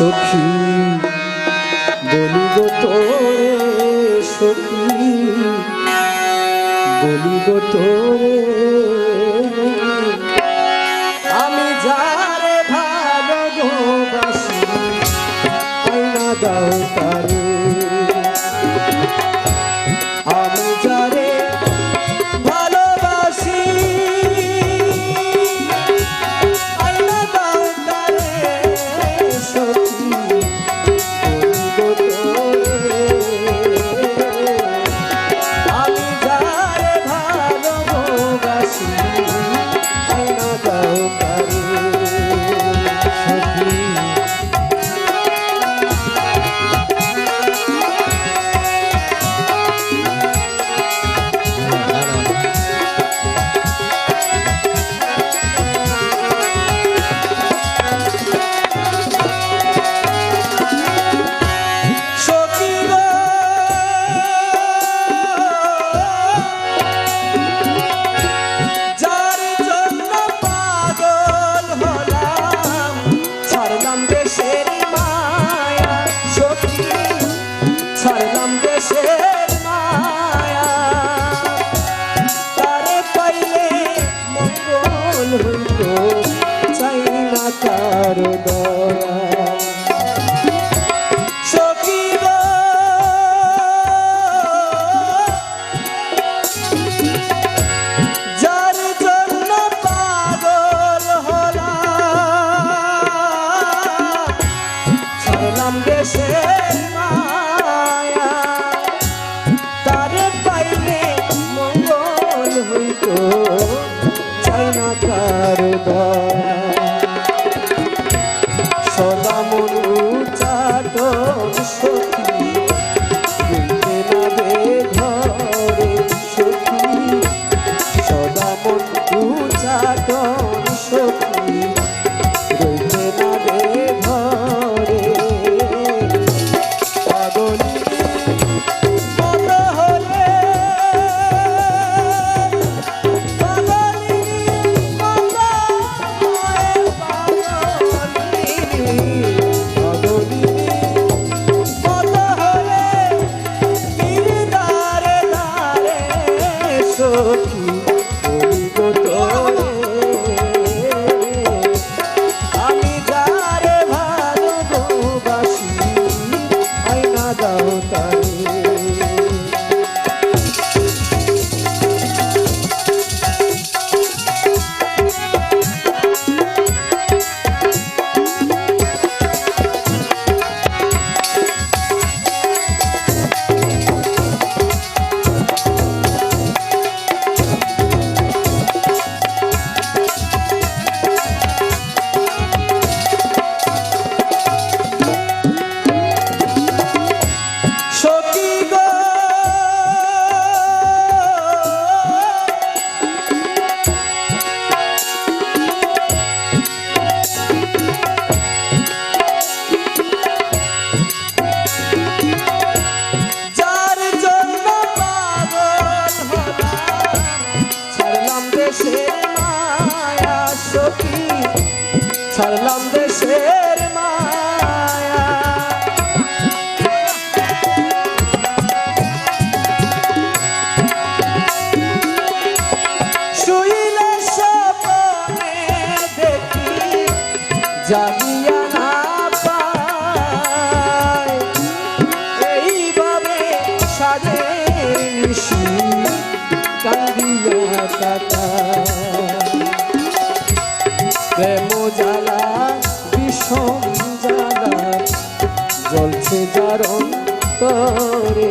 সখী বলিব তোরে সখী বলিব তোরে সে মায়া। তার পাইলে মঙ্গল হইত চাইনা সদা মনু চাট সতী মাতা বেশি কান্দিয়া কাতা প্রেম জ্বালা বিষম জ্বালা জ্বলছে যার তরে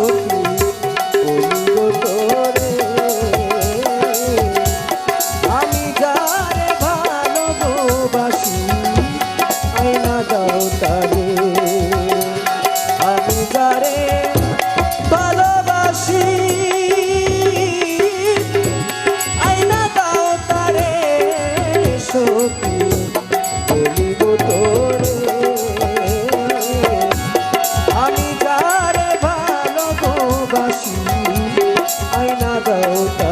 সখী আয়না গৌতম